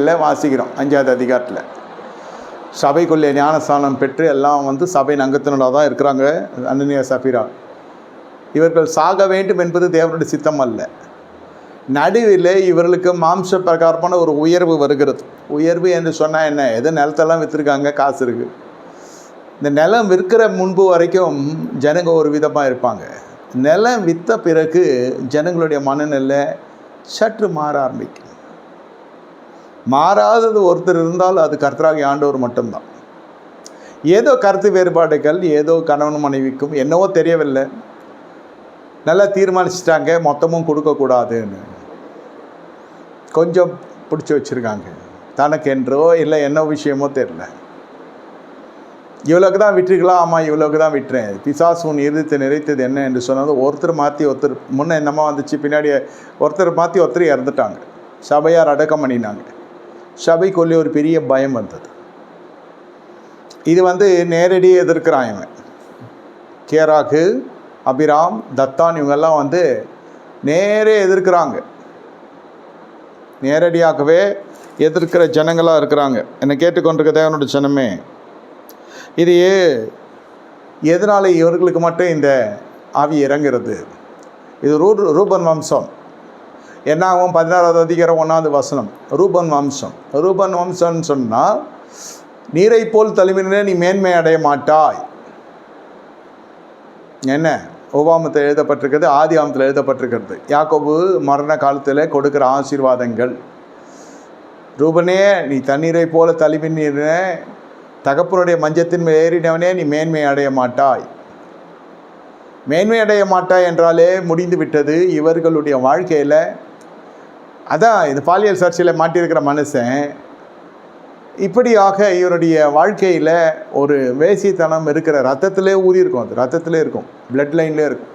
இல்லை வாசிக்கிறோம் அஞ்சாவது அதிகாரத்தில். சபைக்குள்ளே ஞானஸ்தானம் பெற்று எல்லாம் வந்து சபை அங்கத்தினராக தான் இருக்கிறாங்க அன்னனியா சஃபிரா இவர்கள் சாக வேண்டும் என்பது தேவனுடைய சித்தம் அல்ல. நடுவில் இவர்களுக்கு மாம்ச பிரகாரமான ஒரு உயர்வு வருகிறது. உயர்வு என்று சொன்னால் என்ன? எது நிலத்தெல்லாம் விற்றுருக்காங்க காசு இருக்குது இந்த நிலம் விற்கிற முன்பு வரைக்கும் ஜனங்க ஒரு விதமாக இருப்பாங்க. நிலம் விற்ற பிறகு ஜனங்களுடைய மனநிலை சற்று மாற ஆரம்பிக்கும். மாறாதது ஒருத்தர் இருந்தால் அது கர்த்தராகி ஆண்டவர் மட்டும்தான். ஏதோ கருத்து வேறுபாடுகள் ஏதோ கணவன் மனைவிக்கும் என்னவோ தெரியவில்லை. நல்லா தீர்மானிச்சிட்டாங்க மொத்தமும் கொடுக்கக்கூடாதுன்னு. கொஞ்சம் பிடிச்சி வச்சுருக்காங்க. தனக்கென்றோ இல்லை என்ன விஷயமோ தெரில இவ்வளோக்கு தான் விட்டுருக்கலாம் ஆமாம் இவ்வளோக்கு தான் விட்டுறேன். பிசாசு உன் இறுதித்து நிறைத்தது என்ன என்று சொன்னது ஒருத்தர் மாற்றி ஒருத்தர் முன்னே என்னமா வந்துச்சு பின்னாடி ஒருத்தர் மாற்றி ஒருத்தர் இறந்துட்டாங்க. சபையார் அடக்கம் பண்ணினாங்க. சபைக்குள்ளே ஒரு பெரிய பயம் வந்தது. இது வந்து நேரடியாக எதிர்க்கிறான் இவன். கேராக்கு அபிராம் தத்தான் இவங்கெல்லாம் வந்து நேரே எதிர்க்கிறாங்க. நேரடியாகவே எதிர்க்கிற ஜனங்களாக இருக்கிறாங்க. என்னை கேட்டுக்கொண்டிருக்க தேவனோட ஜனமே இது எதனால் இவர்களுக்கு மட்டும் இந்த ஆவி இறங்குறது இது ரூ ரூபன் வம்சம். என்னாகும்? பதினாறாவது அதிகாரம் ஒன்றாவது வசனம். ரூபன் வம்சம். ரூபன் வம்சம்னு சொன்னால் நீரை போல் தழுவினே நீ மேன்மை அடைய மாட்டாய். என்ன? உபாமத்தில் எழுதப்பட்டிருக்கிறது ஆதி ஆமத்தில் எழுதப்பட்டிருக்கிறது. யாக்கோபு மரண காலத்தில் கொடுக்குற ஆசீர்வாதங்கள். ரூபனே நீ தண்ணீரை போல தழுவினே தகப்பனுடைய மஞ்சத்தின் மேல் ஏறினவனே நீ மேன்மை அடைய மாட்டாய். மேன்மை அடைய மாட்டாய் என்றாலே முடிந்து விட்டது இவர்களுடைய வாழ்க்கையில். அதான் இந்த பாலியல் சர்ச்சையில் மாட்டியிருக்கிற மனுஷன். இப்படியாக இவருடைய வாழ்க்கையில் ஒரு வேசித்தனம் இருக்கிற ரத்தத்திலே ஊறி இருக்கும் அது. ரத்தத்திலே இருக்கும். பிளட் லைன்லேயே இருக்கும்.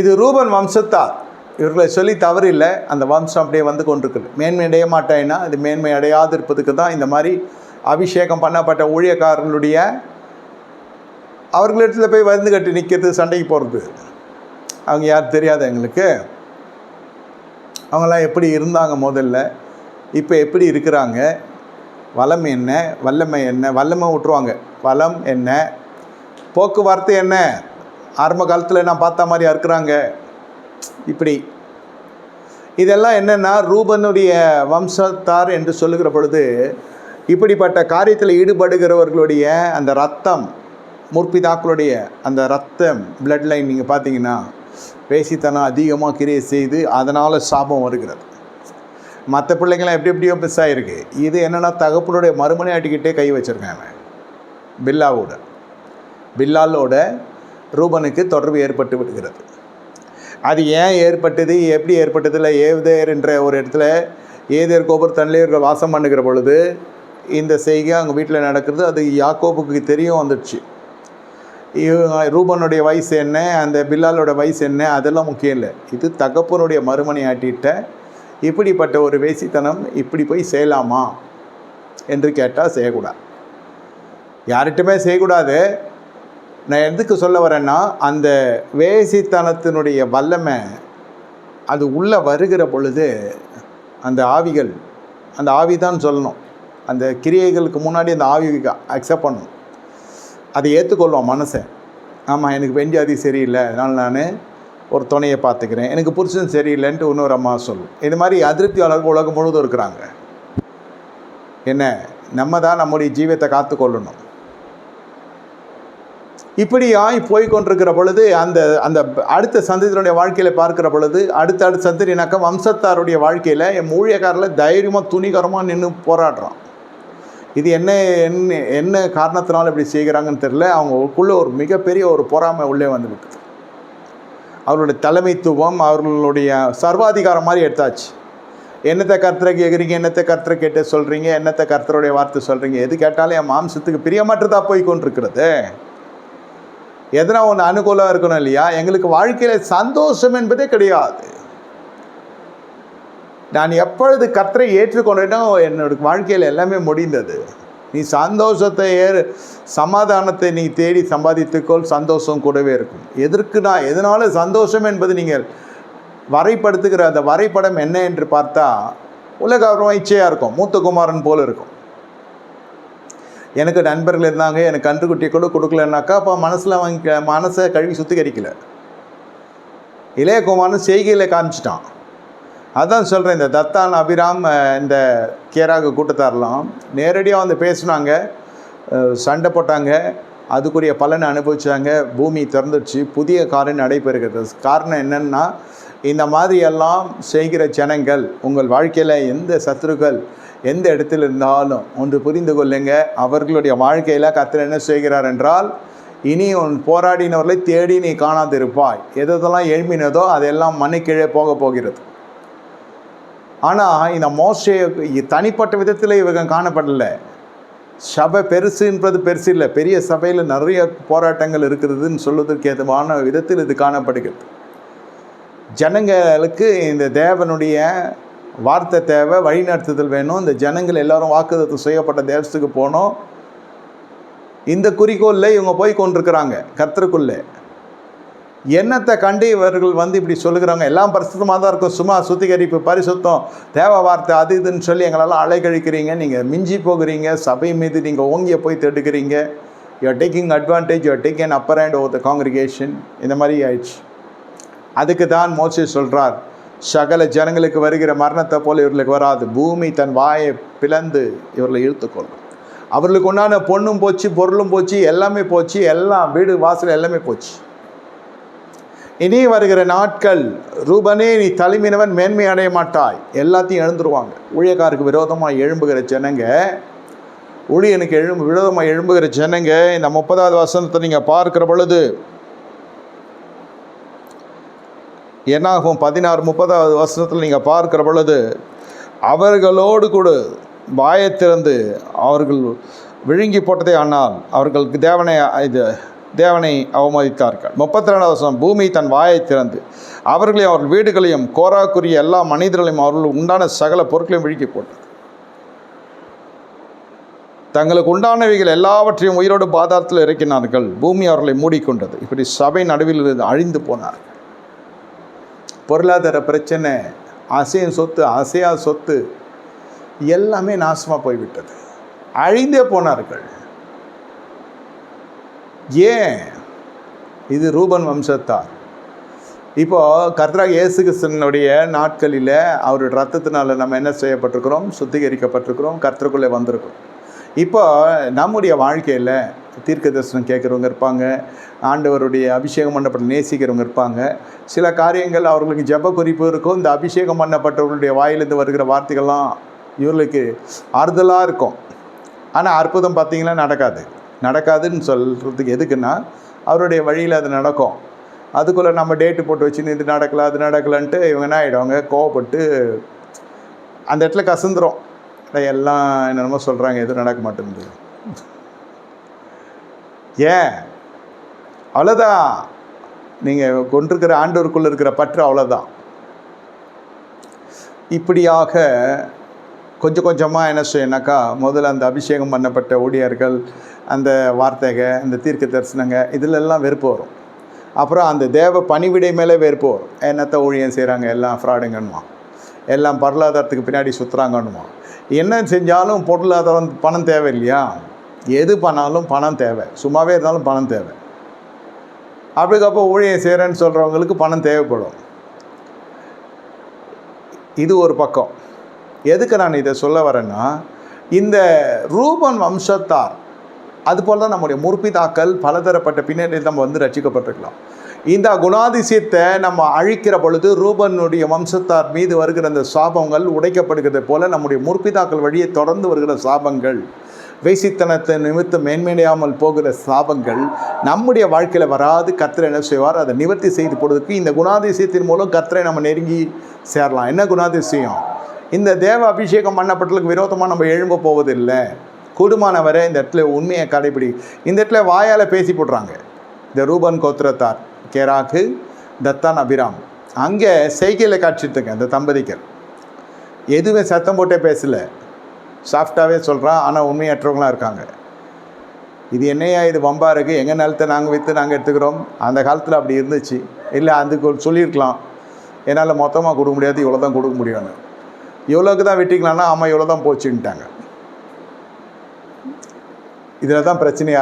இது ரூபன் வம்சத்தார் இவர்களை சொல்லி தவறில்லை. அந்த வம்சம் அப்படியே வந்து கொண்டிருக்குது. மேன்மை அடைய மாட்டேன்னா அது மேன்மை அடையாது இருப்பதுக்கு தான் இந்த மாதிரி அபிஷேகம் பண்ணப்பட்ட ஊழியக்காரர்களுடைய அவர்களிடத்தில் போய் வந்து கட்டி நிற்கிறது சண்டைக்கு போகிறது அவங்க யார் தெரியாது எங்களுக்கு? அவங்களாம் எப்படி இருந்தாங்க முதல்ல? இப்போ எப்படி இருக்கிறாங்க? வளம் என்ன? வல்லமை என்ன? வல்லமை விட்டுருவாங்க வளம் என்ன? போக்குவரத்து என்ன? ஆரம்ப காலத்தில் நான் பார்த்த மாதிரியா இருக்கிறாங்க இப்படி. இதெல்லாம் என்னென்னா ரூபனுடைய வம்சத்தார் என்று சொல்லுகிற பொழுது இப்படிப்பட்ட காரியத்தில் ஈடுபடுகிறவர்களுடைய அந்த ரத்தம் முற்பிதாக்களுடைய அந்த ரத்தம் பிளட் லைன் நீங்கள் பார்த்தீங்கன்னா பேசித்தனம் அதிகமாக கிரியை செய்து அதனால் சாபம் வருகிறது. மற்ற பிள்ளைங்களாம் எப்படி எப்படியோ மிஸ் ஆகிருக்கு இது என்னென்னா தகப்பனுடைய மறுமனை ஆட்டிக்கிட்டே கை வச்சுருக்காங்க. பில்லாவோட. பில்லாலோட ரூபனுக்கு தொடர்பு ஏற்பட்டு விடுகிறது. அது ஏன் ஏற்பட்டது? எப்படி ஏற்பட்டதில் ஏவுதேர் என்ற ஒரு இடத்துல ஏதேர் கோபுர் தன்னிலேயர்கள் வாசம் பண்ணுகிற பொழுது இந்த செய்கை அவங்க வீட்டில் நடக்கிறது. அது யாக்கோபுக்கு தெரியும் வந்துடுச்சு. ரூபனுடைய வயசு என்ன? அந்த பில்லாலோட வயசு என்ன? அதெல்லாம் முக்கியம் இல்லை. இது தகப்பனுடைய மறுமனை ஆட்டிட்ட இப்படிப்பட்ட ஒரு வேசித்தனம் இப்படி போய் செய்யலாமா? என்று கேட்டால் செய்யக்கூடாது. யார்கிட்டுமே செய்யக்கூடாது. நான் எதுக்கு சொல்ல வரேன்னா அந்த வேசித்தனத்தினுடைய வல்லமை அது உள்ளே வருகிற பொழுது அந்த ஆவிகள் அந்த ஆவி தான் சொல்லணும். அந்த கிரியைகளுக்கு முன்னாடி அந்த ஆவி அக்செப்ட் பண்ணணும். அதை ஏற்றுக்கொள்வோம் மனசை. ஆமாம் எனக்கு பெஞ்சாதி சரியில்லை அதனால் நான் ஒரு துணையை பார்த்துக்கிறேன். எனக்கு புருஷன் சரியில்லைன்ட்டு இன்னொரு அம்மா சொல்லும். இது மாதிரி அதிருப்தியாளர்கள் உலகம் முழுவதும் இருக்கிறாங்க. என்ன? நம்ம தான் நம்முடைய ஜீவத்தை காத்துக்கொள்ளணும். இப்படியாய் போய்கொண்டிருக்கிற பொழுது அந்த அந்த அடுத்த சந்ததியினுடைய வாழ்க்கையில் பார்க்கிற பொழுது அடுத்த அடுத்த சந்ததினாக்கா வம்சத்தாருடைய வாழ்க்கையில் என் ஊழியக்காரில் தைரியமாக துணிகரமாக நின்று போராடுறான். இது என்ன என்ன என்ன காரணத்தினால இப்படி செய்கிறாங்கன்னு தெரில அவங்களுக்குள்ள ஒரு மிகப்பெரிய ஒரு பொறாமை உள்ளே வந்து விட்டுது அவர்களுடைய தலைமைத்துவம் அவர்களுடைய சர்வாதிகாரம் மாதிரி எடுத்தாச்சு. என்னத்தை கர்த்தரை கேட்குறீங்க என்னத்தை கர்த்தரை கேட்டு சொல்கிறீங்க என்னத்தை கர்த்தருடைய வார்த்தை சொல்கிறீங்க எது கேட்டாலும் என் மாம்சத்துக்கு பிரியமற்றதாக போய் கொண்டிருக்கிறது. எதனா ஒன்று அனுகூலம் இருக்கணும் இல்லையா? எங்களுக்கு வாழ்க்கையில் சந்தோஷம் என்பதே கிடையாது. நான் எப்பொழுது கத்தரை ஏற்றுக்கொண்டேனோ என்னோட வாழ்க்கையில் எல்லாமே முடிந்தது. நீ சந்தோஷத்தை ஏறு சமாதானத்தை நீ தேடி சம்பாதித்துக்கொள் சந்தோஷம் கூடவே இருக்கும். எதற்கு நான் எதனால சந்தோஷம் என்பது நீங்கள் வரைப்படுத்துகிற அந்த வரைபடம் என்ன என்று பார்த்தா உலக ஆர்வம் இச்சையாக இருக்கும் மூத்த குமாரன் போல் இருக்கும். எனக்கு நண்பர்கள் இருந்தாங்க எனக்கு கன்றுக்குட்டியை கூட கொடுக்கலன்னாக்கா அப்போ மனசில் வாங்கி மனசை கழுவி சுத்திகரிக்கல. இளையகுமாரன் செய்கையில் காமிச்சிட்டான். அதான் சொல்கிறேன் இந்த தத்தான் அபிராம் இந்த கேராக கூட்டத்தாரெலாம் நேரடியாக வந்து பேசினாங்க சண்டை போட்டாங்க அதுக்குரிய பலனை அனுபவிச்சாங்க பூமி திறந்துடுச்சு புதிய காரியம் நடைபெறுகிறது. காரணம் என்னென்னா இந்த மாதிரி எல்லாம் செய்கிற ஜனங்கள் உங்கள் வாழ்க்கையில் எந்த சத்துருக்கள் எந்த இடத்துல இருந்தாலும் ஒன்று புரிந்து கொள்ளுங்க. அவர்களுடைய வாழ்க்கையில் கர்த்தர் என்ன செய்கிறார் என்றால் இனி உன் போராடினவர்களை தேடி நீ காணாதிருப்பாய். எதெல்லாம் எழுப்பினதோ அதெல்லாம் மண்ணுக்கீழே போக போகிறது. ஆனால் இந்த மோசே தனிப்பட்ட விதத்தில் இவங்க காணப்படலை. சபை பெருசுன்றது பெருசு இல்லை. பெரிய சபையில் நிறைய போராட்டங்கள் இருக்கிறதுன்னு சொல்வதற்கு ஏதுவான விதத்தில் இது காணப்படுகிறது. ஜனங்களுக்கு இந்த தேவனுடைய வார்த்தை தேவை வழிநடத்துதல் வேணும். இந்த ஜனங்கள் எல்லாரும் வாக்குதத்து செய்யப்பட்ட தேசத்துக்கு போகணும் இந்த குறிக்கோளில் இவங்க போய் கொண்டிருக்கிறாங்க கத்தருக்குள்ளே என்னத்தை கண்டு இவர்கள் வந்து இப்படி சொல்லுகிறாங்க? எல்லாம் பரிசுத்தமாக தான் இருக்கும். சும்மா சுத்திகரிப்பு பரிசுத்தம் தேவ வார்த்தை அது இதுன்னு சொல்லி எங்களெல்லாம் அலைக்கழிக்கிறீங்க நீங்கள் மிஞ்சி போகிறீங்க. சபை மீது நீங்கள் ஓங்கிய போய் தடுக்கிறீங்க you're taking advantage you're taking upper hand over the congregation இந்த மாதிரி ஆயிடுச்சு. அதுக்கு தான் மோசி சொல்கிறார் சகல ஜனங்களுக்கு வருகிற மரணத்தை போல் இவர்களுக்கு வராது. பூமி தன் வாயை பிளந்து இவர்களை இழுத்துக்கொள்ளும். அவர்களுக்கு உண்டான பொண்ணும் போச்சு பொருளும் போச்சு எல்லாமே போச்சு. எல்லாம் வீடு வாசல் எல்லாமே போச்சு. இனி வருகிற நாட்கள் ரூபனே நீ தலைமையினவன் மேன்மை அடைய மாட்டாய். எல்லாத்தையும் எழுந்துருவாங்க ஊழியக்காருக்கு விரோதமாக எழும்புகிற ஜனங்க ஊழியனுக்கு எழும்பு விரோதமாக எழும்புகிற ஜனங்க இந்த முப்பதாவது வசனத்தை நீங்கள் பார்க்கிற பொழுது என்னாகும்? பதினாறு முப்பதாவது வசனத்தில் நீங்கள் பார்க்கிற பொழுது அவர்களோடு கூட வாயத்திறந்து அவர்கள் விழுங்கி போட்டதே ஆனால் அவர்களுக்கு தேவனை இது தேவனை அவமதித்தார்கள். முப்பத்தி ரெண்டாவது வருஷம் பூமி தன் வாயை திறந்து அவர்களையும் அவர்கள் வீடுகளையும் கோராக்குரிய எல்லா மனிதர்களையும் அவர்கள் உண்டான சகல பொருட்களையும் விழுக்கி போட்டது. தங்களுக்கு உண்டானவைகள் எல்லாவற்றையும் உயிரோடு பாதாரத்தில் இறக்கினார்கள். பூமி அவர்களை மூடிக்கொண்டது. இப்படி சபை நடுவில் இருந்து அழிந்து போனார்கள். பொருளாதார பிரச்சனை அசையும் சொத்து அசையா சொத்து எல்லாமே நாசமாக போய்விட்டது. அழிந்தே போனார்கள். ஏன்? இது ரூபன் வம்சத்தார். இப்போது கர்த்தராக இயேசு கிருஷ்ணனுடைய நாட்களில் அவருடைய ரத்தத்தினால நம்ம என்ன செய்யப்பட்டிருக்கிறோம்? சுத்திகரிக்கப்பட்டிருக்கிறோம். கர்த்தருக்குள்ளே வந்திருக்கிறோம். இப்போ நம்முடைய வாழ்க்கையில் தீர்க்க தரிசனம் கேட்குறவங்க இருப்பாங்க. ஆண்டவருடைய அபிஷேகம் பண்ணப்பட்ட நேசிக்கிறவங்க இருப்பாங்க. சில காரியங்கள் அவர்களுக்கு ஜெப குறிப்பு இருக்கும். இந்த அபிஷேகம் பண்ணப்பட்டவர்களுடைய வாயிலிருந்து வருகிற வார்த்தைகள்லாம் இவர்களுக்கு ஆறுதலாக இருக்கும். ஆனால் அற்புதம் பார்த்திங்கன்னா நடக்காது. நடக்காதுன்னு சொல்கிறதுக்கு எதுக்குன்னா அவருடைய வழியில் அது நடக்கும். அதுக்குள்ளே நம்ம டேட்டு போட்டு வச்சுன்னு இது நடக்கலை அது நடக்கலன்ட்டு இவங்க என்ன ஆகிடுவாங்க கோவப்பட்டு அந்த இடத்துல கசந்துரும். எல்லாம் என்னென்னமோ சொல்கிறாங்க எதுவும் நடக்க மாட்டேங்குது ஏன்? அவ்வளோதான் நீங்கள் கொண்டிருக்கிற ஆண்டோருக்குள்ளே இருக்கிற பற்று அவ்வளோதான் இப்படியாக கொஞ்சம் கொஞ்சமாக என்ன செய்யணாக்கா முதல்ல அந்த அபிஷேகம் பண்ணப்பட்ட ஊழியர்கள் அந்த வார்த்தைக அந்த தீர்க்க தரிசனங்க இதிலெல்லாம் வெறுப்பு வரும். அப்புறம் அந்த தேவ பணிவிடை மேலே வெறுப்பு வரும். என்னத்தை ஊழியம் செய்கிறாங்க எல்லாம் ஃப்ராடுங்கன்னுவான். எல்லாம் பொருளாதாரத்துக்கு பின்னாடி சுற்றுறாங்கன்னுவான் என்ன செஞ்சாலும் பொருளாதாரம் பணம் தேவை இல்லையா எது பண்ணாலும் பணம் தேவை. சும்மாவே இருந்தாலும் பணம் தேவை. அப்படிக்கப்போ ஊழியம் செய்கிறேன்னு சொல்கிறவங்களுக்கு பணம் தேவைப்படும். இது ஒரு பக்கம். எதுக்கு நான் இதை சொல்ல வரேன்னா இந்த ரூபன் வம்சத்தார் அதுபோல் தான் நம்முடைய முற்பிதாக்கள் பலதரப்பட்ட பின்னணியில் நம்ம வந்து ரட்சிக்கப்பட்டிருக்கலாம் இந்த குணாதிசயத்தை நம்ம அழிக்கிற பொழுது ரூபனுடைய வம்சத்தார் மீது வருகிற அந்த சாபங்கள் உடைக்கப்படுகிறது போல நம்முடைய முற்பிதாக்கள் வழியே தொடர்ந்து வருகிற சாபங்கள் வேசித்தனத்தை நிமித்தம் மேன்மையடையாமல் போகிற சாபங்கள் நம்முடைய வாழ்க்கையில் வராது கத்திரை என்ன செய்வார்? அதை நிவர்த்தி செய்து போடுறதுக்கு இந்த குணாதிசயத்தின் மூலம் கத்திரை நம்ம நெருங்கி சேரலாம். என்ன குணாதிசயம்? இந்த தேவ அபிஷேகம் பண்ணப்பட்டதுக்கு விரோதமாக நம்ம எழும்ப போவதில்லை. கூடுமானவரை இந்த இடத்துல உண்மையை கடைபிடி. இந்த இடத்துல வாயால் பேசி போடுறாங்க. இந்த ரூபன் கோத்திரத்தார் கேராக்கு தத்தான் அபிராம். அங்கே செய்கையில் காட்சிட்டுங்க இந்த தம்பதிகள். எதுவுமே சத்தம் போட்டே பேசலை. சாஃப்டாகவே சொல்கிறான் ஆனால் உண்மையற்றவங்களாம் இருக்காங்க. இது என்னையா இது வம்பாக இருக்குது எங்கள் நிலத்தை நாங்கள் விற்று நாங்கள் எடுத்துக்கிறோம்? அந்த காலத்தில் அப்படி இருந்துச்சு. இல்லை அதுக்கு சொல்லியிருக்கலாம். என்னால் மொத்தமாக கொடுக்க முடியாது இவ்வளோ தான் கொடுக்க முடியும்னு. இவ்வளோக்கு தான் வெட்டிக்கலாம்னா ஆமாம் இவ்வளோ தான் போச்சுன்ட்டாங்க இதில் தான் பிரச்சனையாக